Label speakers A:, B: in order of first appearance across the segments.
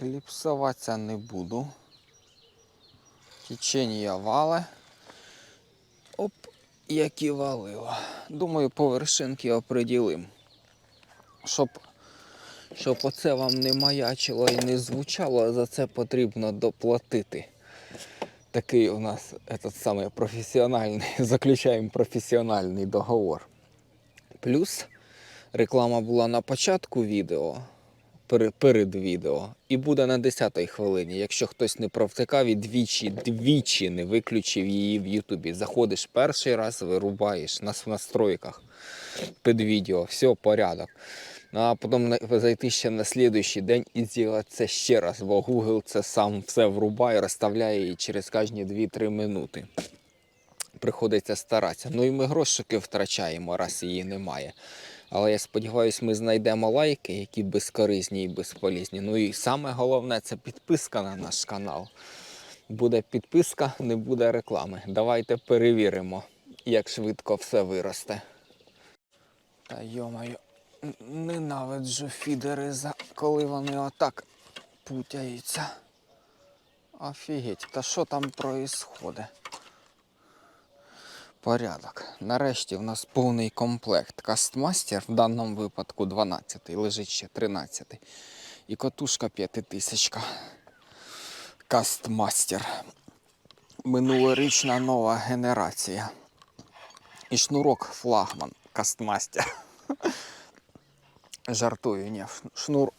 A: Кліпсуватися не буду. Течення вале. Оп, як і валило. Думаю, по вершинки оприділим. Щоб, щоб оце вам не маячило і не звучало, за це потрібно доплатити. Такий у нас этот самий професіональний, заключаємо професіональний договор. Плюс реклама була на початку відео, перед відео, і буде на 10-й хвилині. Якщо хтось не провтикав і двічі, двічі не виключив її в Ютубі. Заходиш перший раз, вирубаєш на с- настройках під відео, все, порядок. А потім зайти ще на слідуючий день і зробити це ще раз, бо Google це сам все врубає, розставляє її через кожні 2-3 минути. Приходиться старатися. Ну і ми грошики втрачаємо, раз її немає. Але я сподіваюся, ми знайдемо лайки, які безкорисні і безполізні. Ну і саме головне це підписка на наш канал. Буде підписка, не буде реклами. Давайте перевіримо, як швидко все виросте. Та йомаю, ненавиджу фідери, за коли вони отак путяються. Офігеть, та що там проїсходить? Порядок. Нарешті в нас повний комплект. Кастмастер в даному випадку 12, лежить ще 13. І котушка 5000. Кастмастер. Минулорічна нова генерація. І шнурок флагман Кастмастер. Жартую, ні. Шнур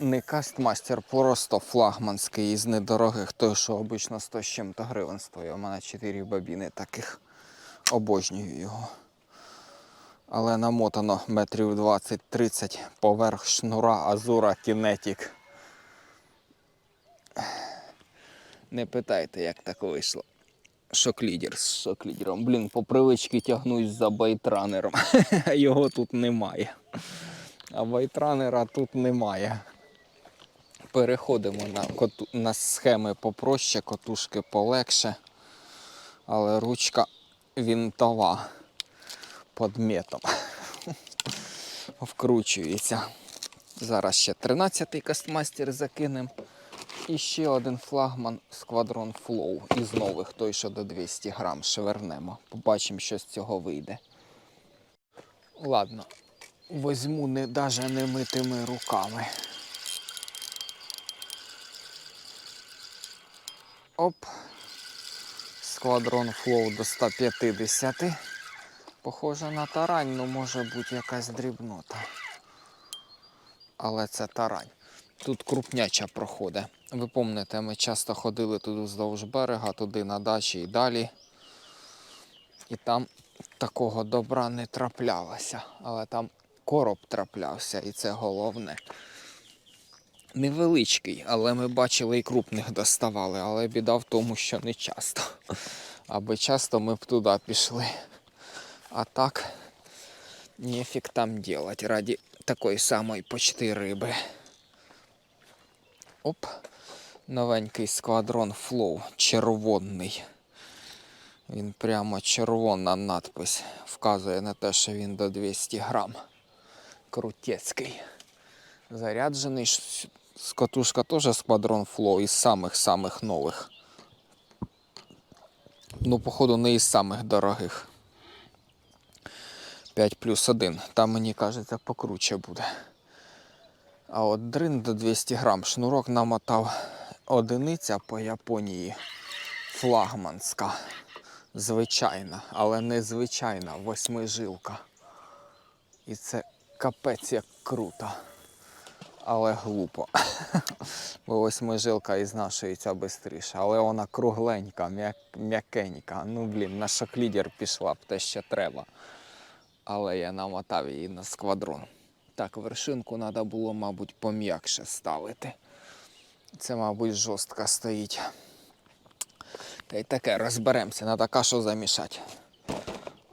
A: не кастмастер, просто флагманський із недорогих, той, що обично 100 з чим-то гривень стоїть. У мене 4 бабіни таких. Обожнюю його. Але намотано метрів 20-30 поверх шнура Азура Kinetic. Не питайте, як так вийшло. Шок-лідер з шок-лідером. Блін, по привичці тягнусь за байтранером. Його тут немає. А байтранера тут немає. Переходимо на, коту... на схеми попроще, котушки полегше. Але ручка вінтова під метом. Вкручується. Зараз ще 13-й кастмастер закинемо. І ще один флагман Squadron Flow із нових, той, що до 200 грам шевернемо. Побачимо, що з цього вийде. Ладно, возьму не, даже не митими руками. Оп. Squadron Flow до 150. Похоже на тарань, ну може бути якась дрібнота. Але це тарань. Тут крупняча проходить. Ви пам'ятаєте, ми часто ходили туди вздовж берега, туди на дачі і далі. І там такого добра не траплялося. Але там короб траплявся, і це головне. Невеличкий, але ми бачили і крупних доставали. Але біда в тому, що не часто. Аби часто ми б туди пішли. А так, нефіг там делать раді такої самої почти риби. Оп. Новенький сквадрон Flow, червоний. Він прямо червона надпись вказує на те, що він до 200 грам. Крутецький. Заряджений. Катушка теж сквадрон Flow із самих-самих нових. Ну, походу, не із самих дорогих. 5 плюс 1. Там, мені кажеться, покруче буде. А от дрин до 200 грам шнурок намотав одиниця по Японії флагманська. Звичайна, але не звичайна, восьмижилка. І це капець як круто. Але глупо. Бо восьмижилка і знашується швидше. Але вона кругленька, м'якенька. Ну блін, на шоклідер пішла б те, що треба. Але я намотав її на сквадрон. Так, вершинку треба було, мабуть, пом'якше ставити. Це, мабуть, жорстко стоїть. Та й таке розберемося, треба кашу замішати.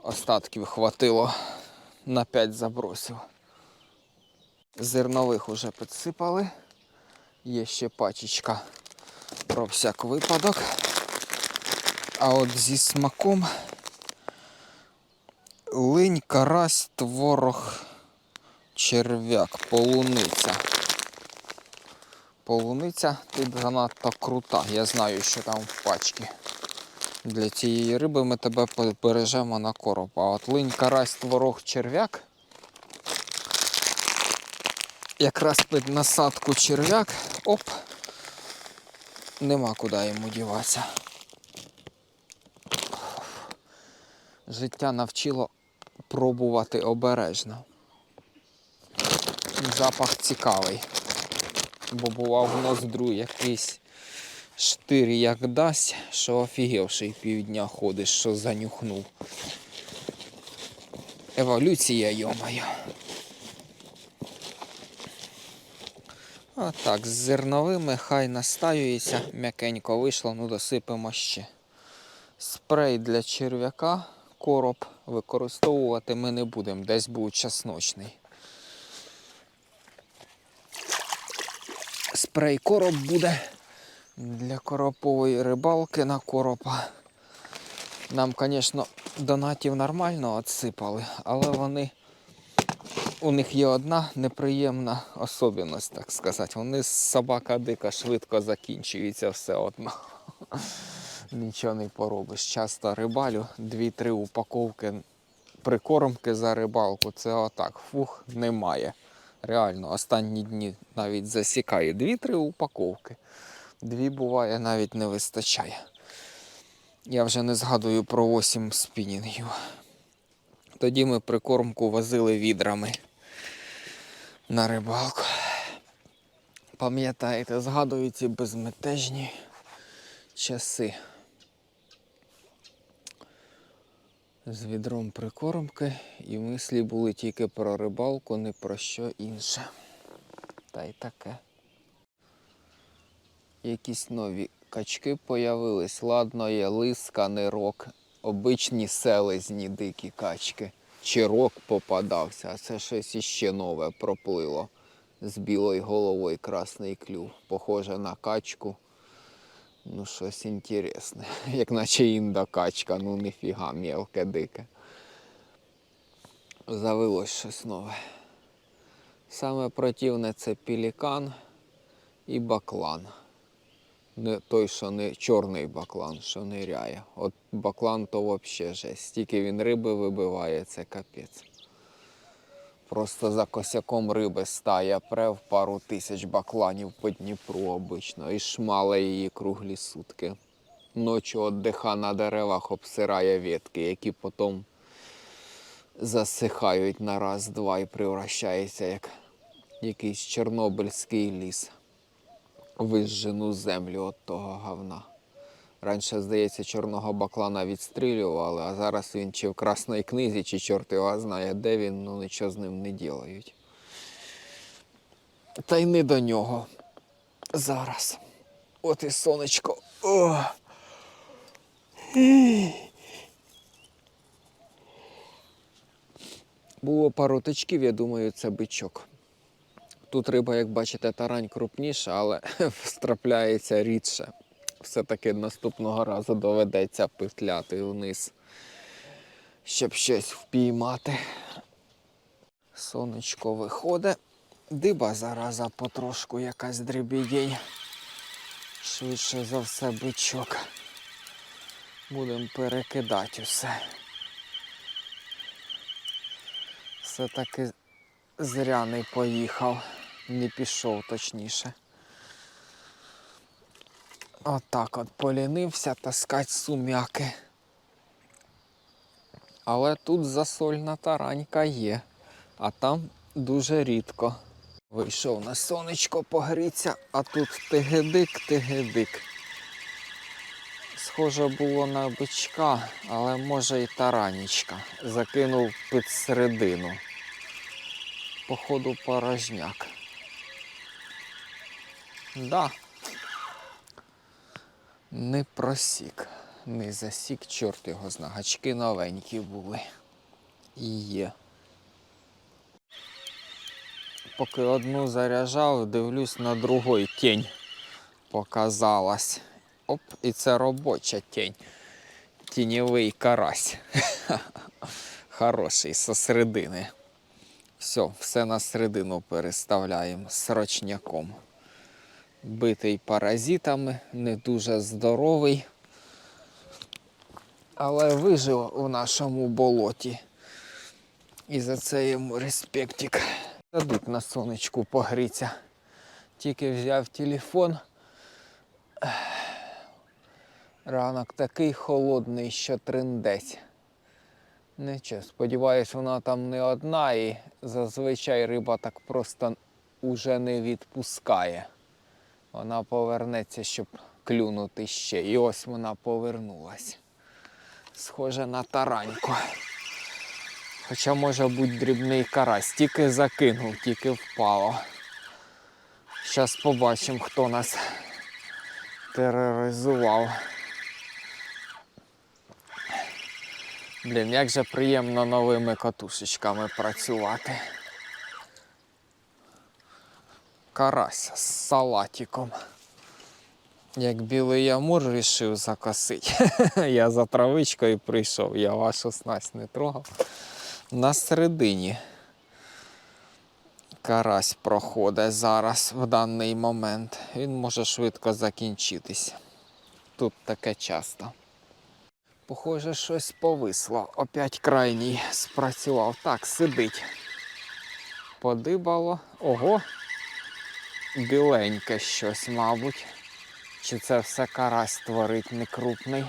A: Остатків хватило на 5 забросів. Зернових уже підсипали. Є ще пачечка про всяк випадок. А от зі смаком линь, карась, творог, черв'як, полуниця. Полуниця тут занадто крута. Я знаю, що там в пачці. Для цієї риби ми тебе побережемо на короб. А от линь, карась, творог, черв'як. Якраз під насадку черв'як, оп, нема куди йому діватися. Життя навчило пробувати обережно. Запах цікавий. Бо бував в ноздру якийсь штир як дасть, що офігівший півдня ходиш, що занюхнув. Еволюція, йомаю. А так, з зерновими хай настаюється, м'якенько вийшло, ну досипемо ще. Спрей для черв'яка, короб використовувати ми не будемо, десь був чесночний. Спрей короб буде для коропової рибалки на коропа. Нам, звісно, донатів нормально відсипали, але вони. У них є одна неприємна особливість, так сказати. Вони собака дика швидко закінчуються все одно. Нічого не поробиш. Часто рибалю, дві-три упаковки прикормки за рибалку. Це отак. Фух, немає. Реально, останні дні навіть засікає. Дві-три упаковки. Дві буває навіть не вистачає. Я вже не згадую про 8 спінінгів. Тоді ми прикормку возили відрами на рибалку. Пам'ятаєте, згадую ці безметежні часи. З відром прикормки і мислі були тільки про рибалку, не про що інше. Та й таке. Якісь нові качки появились. Ладно, є лиска, нирок, обичні селезні дикі качки. Чирок попадався, а це щось іще нове проплило. З білою головою красний клюв. Похоже на качку. Ну, щось інтересне. Як наче інда качка, ну ніфіга, мелке дике. Завелось щось нове. Саме противне це пелікан і баклан. Не той, що не чорний баклан, що ниряє. От баклан то взагалі жесть. Стільки він риби вибиває, це капець. Просто за косяком риби стає прев пару тисяч бакланів по Дніпру обично і шмале її круглі сутки. Ночі отдиха на деревах обсирає ветки, які потім засихають на раз-два і превращаються як якийсь чорнобильський ліс вижжену землю від того говна. Раніше, здається, чорного баклана відстрілювали, а зараз він чи в красній книзі, чи чорт його знає, де він, ну нічого з ним не ділають. Та й не до нього. Зараз. От і сонечко. О! Було пару тичків, я думаю, це бичок. Тут риба, як бачите, тарань крупніша, але страпляється рідше. Все-таки наступного разу доведеться петляти вниз, щоб щось впіймати. Сонечко виходить. Диба зараза потрошку якась дрібідень. Швидше за все бичок. Будемо перекидати усе. Все-таки зря не поїхав, не пішов точніше. Отак от полінився таскать сум'яки. Але тут засольна таранька є, а там дуже рідко. Вийшов на сонечко погріться, а тут тигедик, тигедик. Схоже було на бичка, але може і таранічка. Закинув під середину. Походу порожняк. Да. Не просік, не засік, чорт його зна. Гачки новенькі були. І є. Поки одну заряджав, дивлюсь на другой тінь показалась. Оп, і це робоча тінь. Тіньовий карась. Хороший, со середини. Все, все на середину переставляємо з рочняком. Битий паразитами, не дуже здоровий. Але вижив у нашому болоті. І за це йому респектик. Садить на сонечку погріться. Тільки взяв телефон. Ранок такий холодний, що триндець. Нічого, сподіваюсь, вона там не одна і зазвичай риба так просто уже не відпускає. Вона повернеться, щоб клюнути ще. І ось вона повернулась. Схоже на тараньку. Хоча може бути дрібний карась. Тільки закинув, тільки впало. Зараз побачимо, хто нас тероризував. Блін, як же приємно новими катушечками працювати. Карась з салатиком. Як білий ямур вирішив закосити. я за травичкою прийшов, я вашу снасть не трогав. На середині карась проходить зараз в даний момент. Він може швидко закінчитись. Тут таке часто. Похоже, щось повисло. Опять крайній спрацював. Так, сидить. Подибало. Ого. Біленьке щось, мабуть. Чи це все карась творить некрупний?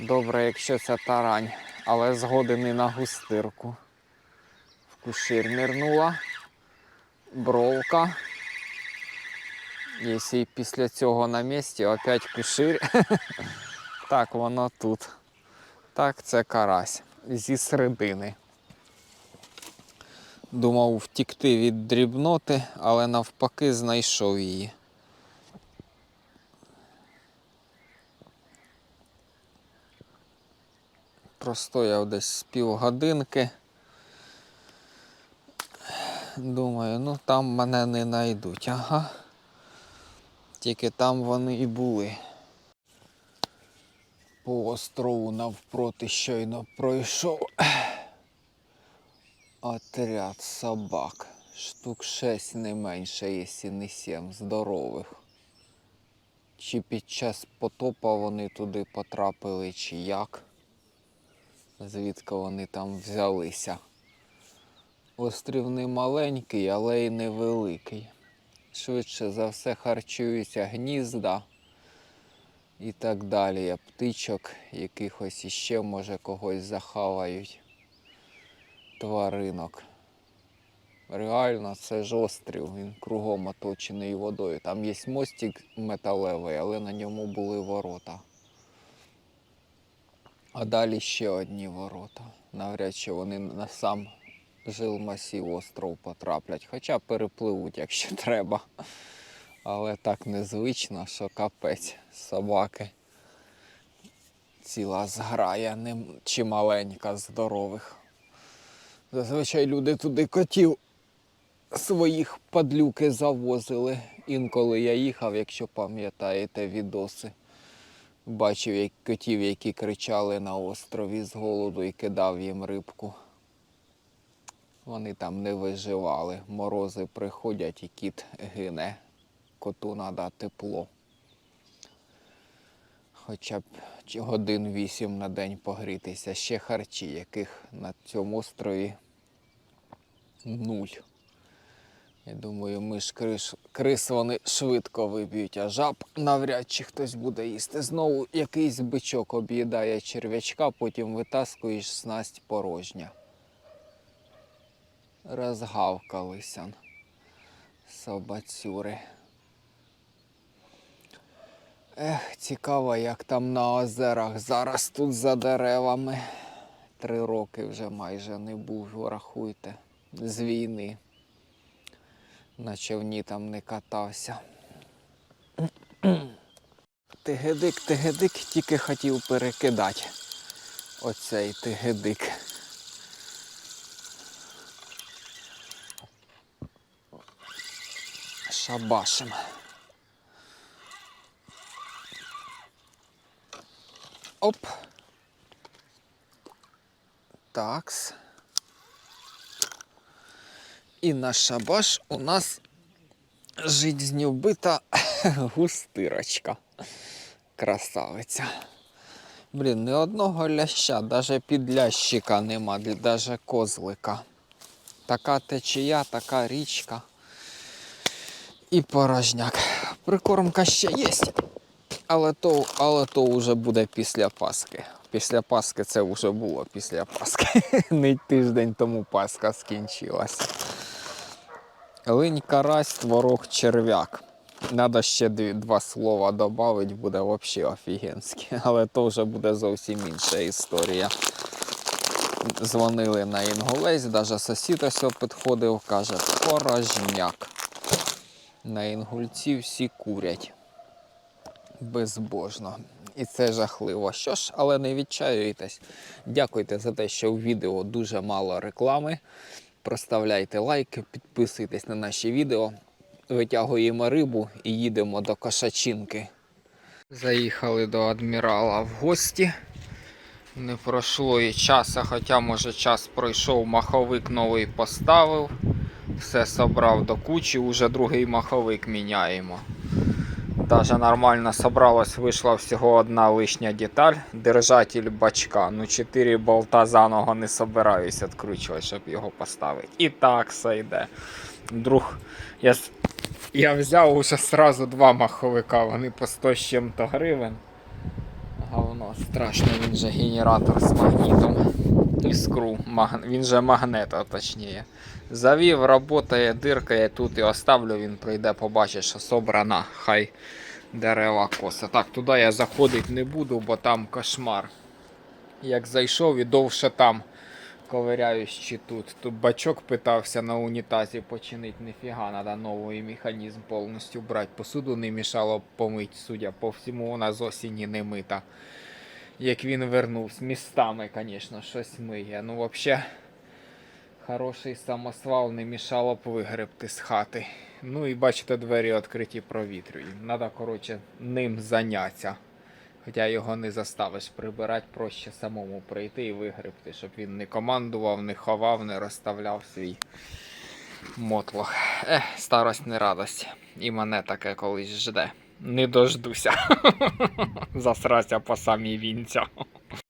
A: Добре, якщо це тарань, але згоди не на густирку. В кушир нирнула. Бровка. Якщо і після цього на місці, опять кушир. Так, воно тут. Так, це карась зі середини. Думав втікти від дрібноти, але навпаки знайшов її. Простояв десь з півгодинки. Думаю, ну там мене не знайдуть. Ага. Тільки там вони і були. По острову навпроти щойно пройшов отряд собак. Штук шесть не менше, якщо не сім, здорових. Чи під час потопа вони туди потрапили, чи як. Звідки вони там взялися. Острів не маленький, але й невеликий. Швидше за все харчуються гнізда і так далі. Птичок, якихось іще, може, когось захавають. Тваринок. Реально, це ж острів, він кругом оточений водою. Там є мостик металевий, але на ньому були ворота. А далі ще одні ворота. Навряд чи вони на сам жилмасів остров потраплять. Хоча перепливуть, якщо треба. Але так незвично, що капець собаки. Ціла зграя, не чи маленька, здорових. Зазвичай люди туди котів своїх падлюки завозили. Інколи я їхав, якщо пам'ятаєте відоси. Бачив як котів, які кричали на острові з голоду і кидав їм рибку. Вони там не виживали. Морози приходять і кіт гине. Коту треба тепло. Хоча б годин вісім на день погрітися. Ще харчі, яких на цьому острові нуль. Я думаю, миш крис, крис вони швидко виб'ють, а жаб навряд чи хтось буде їсти. Знову якийсь бичок об'їдає черв'ячка, потім витаскуєш снасть порожня. Розгавкалися собацюри. Ех, цікаво, як там на озерах. Зараз тут за деревами. Три роки вже майже не був, рахуйте, з війни. На човні там не катався. Тигедик, тигедик, тільки хотів перекидати. Оцей тигедик. Шабашим. Оп. Такс. І на шабаш у нас Жизнь вбита густирочка. Красавиця. Блін, ні одного ляща, навіть підлящика нема, навіть козлика. Така течія, така річка. І порожняк. Прикормка ще є, але то, але то вже буде після Пасхи. Після Пасхи це вже було після Пасхи. Не тиждень тому Пасха скінчилась. Линь, карась, творог, черв'як. Надо ще дві, два слова додати, буде взагалі офігенське. Але то вже буде зовсім інша історія. Дзвонили на інгулець, навіть сусід ось підходив, каже, порожняк. На інгульці всі курять. Безбожно. І це жахливо. Що ж, але не відчаюйтесь. Дякуйте за те, що у відео дуже мало реклами. Проставляйте лайки, підписуйтесь на наші відео. Витягуємо рибу і їдемо до Кошачинки. Заїхали до адмірала в гості. Не пройшло і часу, хоча може час пройшов, маховик новий поставив. Все собрав до кучі, уже другий маховик міняємо. Даже нормально собралось, вийшла всього одна лишня деталь, держатель бачка. Ну 4 болта заново не собираюсь відкручувати, щоб його поставити. І так все йде. Друг, я, я взяв уже сразу два маховика, вони по 100 з чим-то гривень. Говно страшно, він же генератор з магнітом. Іскру, маг... він же магнет, а точніше. Завів, працює, диркає тут і оставлю, він прийде, побачить, що собрана. Хай дерева коса. Так, туди я заходити не буду, бо там кошмар. Як зайшов і довше там ковиряюсь чи тут. Тут бачок питався на унітазі починити, ніфіга, треба новий механізм повністю брати. Посуду не мішало помить, судя по всьому, вона з осені не мита. Як він вернувся, містами, звісно, щось миє. Ну, взагалі, хороший самосвал не мішало б вигребти з хати. Ну і бачите, двері відкриті провітрюють. Треба, коротше, ним зайнятися. Хоча його не заставиш прибирати, проще самому прийти і вигребти, щоб він не командував, не ховав, не розставляв свій мотлох. Ех, старость не радость. І мене таке колись жде. Не дождуся. Засрася по самій вінця.